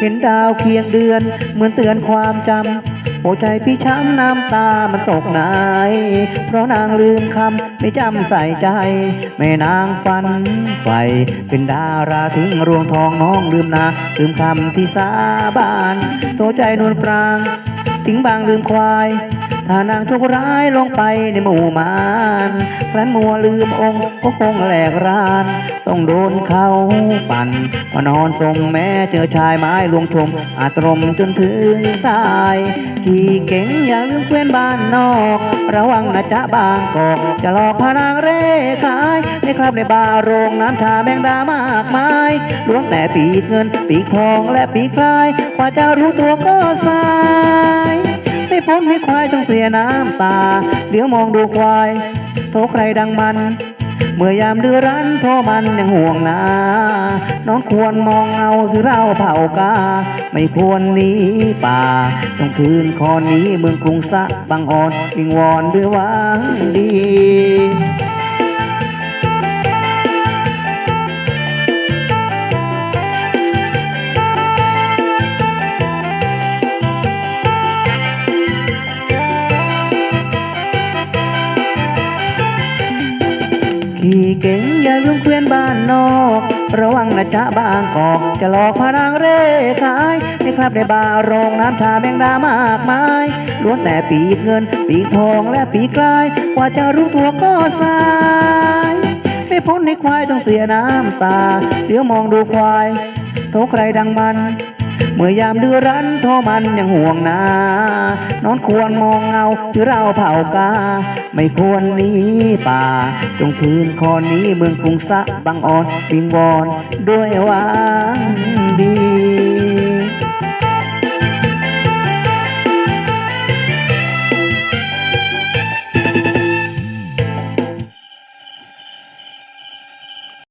เห็นดาวเคียงเดือนเหมือนเตือนความจำหัวใจพี่ช้ำน้ำตามันตกไหนเพราะนางลืมคำไม่จำใส่ใจ แม่นางฝันไฟเป็นดาราทิ้งรวงทองน้องลืมนาลืมคำที่สาบานโตใจนวลปราง ทิ้งบางลืมควายถ้านางทุกร้ายลงไปในหมู่มานครั้นมัวลืมองค์ก็คงแหลกราน ต้องโดนเขาปั่นมานอนสมแม้เจอชายไม้ลวงชมอาตรมจนถึงตายขี่เก่งอย่าลืมเพื่อนบ้านนอก ระวังนะจ๊ะบางกอกจะหลอกพานางเร่ขายในครับในบาร์โรงน้ำชาแมงดามากมายล้วงแต่ปีกเงินปีกทองและปีกลายกว่าจะรู้ตัวก็สายไม่พ้นให้ควายต้องเสียน้ำตา เดี๋ยวมองดูควายโทใครดังมัน เมื่อยามเดือรันพ่อมันยังห่วงนาน้องควรมองเอาสิเราเผากา ไม่ควรหนีป่าต้องคืนคอนนี้เมืองกรุงสะบางอ่อนอิงวอนด้วยวังดี เก่งอย่าลืมเพื่อนบ้านนอก ระวังนะจ๊ะบางกอก จะหลอกพานางเร่ขายในครับในบาร์โรงน้ำชาแมงดามากมายล้วนแต่ปีกเงิน ปีกทองและปีกลาย กว่าจะรู้ตัวก็สายไม่พ้นในควายต้องเสียน้ำตาเดี๋ยวมองดูควายโทใครดังมัน เมื่อยามเดือรันทอมันยังห่วงนานอนควรมองเงาที่เราเผากา ไม่ควรหนีป่า จงคืนคอนี้เมืองกรุงสะบางอ่อนวิงวอนด้วยว่า